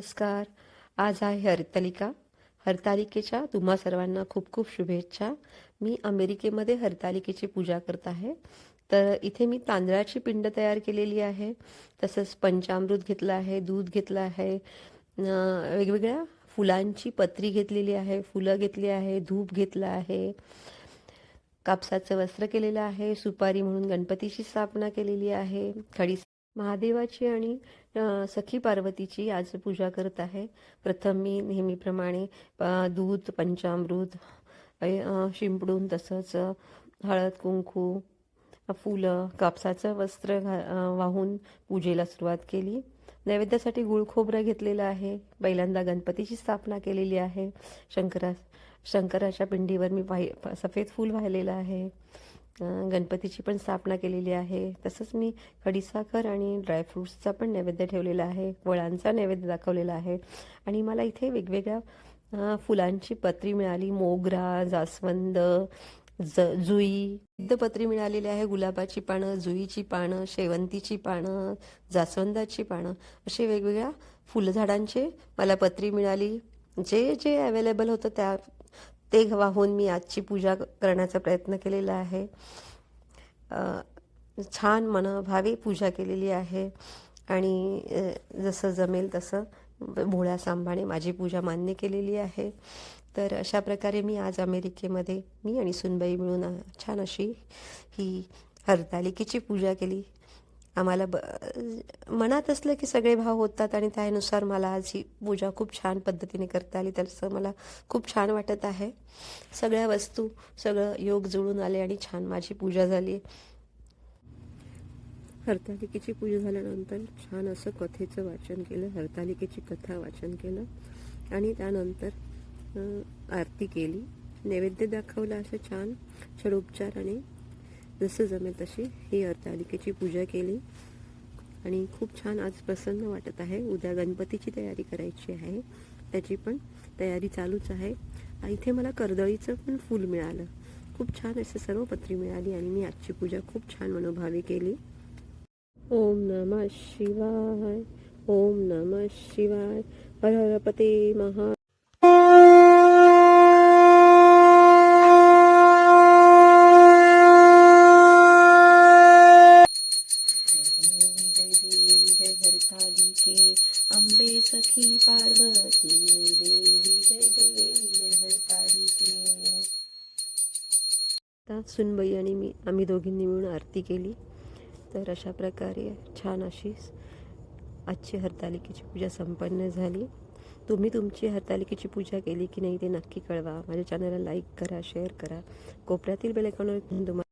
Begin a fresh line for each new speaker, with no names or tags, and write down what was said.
नमस्कार. आज आहे हरतालिका. हरतालिकेच्या तुम्हा सर्वांना खूप खूप शुभेच्छा. मी अमेरिकेमध्ये हरतालिकेची पूजा करत आहे. तर इथे मी तांदळाची पिंड तयार केलेली आहे. तसंच पंचामृत घेतलं आहे दूध घेतलं आहे. वेगवेगळ्या फुलांची पत्री घेतलेली आहे फुलं घेतली आहे धूप घेतलं आहे. कापसाचं वस्त्र केलेलं आहे. सुपारी म्हणून गणपतीची स्थापना केलेली आहे. खडी महादेवाची आणि सखी पार्वतीची आज पूजा करत आहे. प्रथम मी नेहमीप्रमाणे दूध पंचामृत शिंपडून तसंच हळद कुंकू फुलं कापसाचं वस्त्र घा वाहून पूजेला सुरुवात केली. नैवेद्यासाठी गुळ खोबरं घेतलेलं आहे. पहिल्यांदा गणपतीची स्थापना केलेली आहे. शंकरा शंकराच्या पिंडीवर मी वाहि सफेद फूल वाहिलेलं आहे. गणपतीची पण स्थापना केलेली आहे. तसंच मी खडीसाखर आणि ड्रायफ्रूट्सचा पण नैवेद्य ठेवलेला आहे. वळांचा नैवेद्य दाखवलेला आहे. आणि मला इथे वेगवेगळ्या फुलांची पत्री मिळाली. मोगरा जास्वंद ज जुई विविध पत्री मिळालेली आहे. गुलाबाची पानं जुईची पानं शेवंतीची पानं जास्वंदाची पानं असे वेगवेगळ्या फुलझाडांचे मला पत्री मिळाली. जे जे अवेलेबल होतं त्या ते वाहून मी आजची पूजा करण्याचा प्रयत्न केलेला आहे. छान मनभावे पूजा केलेली आहे. आणि जसं जमेल तसं भोळ्या सांभाने माझी पूजा मान्य केलेली आहे. तर अशा प्रकारे मी आज अमेरिकेमध्ये मी आणि सुनबाई मिळून छान अशी ही हरतालिकेची पूजा केली. आम्हाला ब मनात असलं की सगळे भाव होतात आणि त्यानुसार मला आज ही पूजा खूप छान पद्धतीने करता आली. तसं मला खूप छान वाटत आहे. सगळ्या वस्तू सगळं योग जुळून आले आणि छान माझी पूजा झाली. हरतालिकेची पूजा झाल्यानंतर छान असं कथेचं वाचन केलं हरतालिकेची कथा वाचन केलं आणि त्यानंतर आरती केली. नैवेद्य दाखवला असं छान. छडोपचार आणि जसं जमेल तशी ही हरतालिकेची पूजा केली. आणि खूप छान आज प्रसन्न वाटत आहे. उद्या गणपतीची तयारी करायची आहे. त्याची पण तयारी चालूच आहे. इथे मला कर्दळीचं पण फूल मिळालं. खूप छान असे सर्व पत्री मिळाली आणि मी आजची पूजा खूप छान मनोभावी केली. ओम नमः शिवाय. ओम नमः शिवाय. हर हर पते महा अंबे सखी पार्वती देवी जय देवी जय हरतालिके आता सुनबाई आणि मी आम्ही दोघींनी मिळून आरती केली. तर अशा प्रकारे छान अशी आजची हरतालिकेची पूजा संपन्न झाली. तुम्ही तुमची हरतालिकेची पूजा केली की नाही ते नक्की कळवा. माझ्या चॅनलला लाईक करा शेअर करा. कोपऱ्यातील बेलेकॉनवर तुम्हाला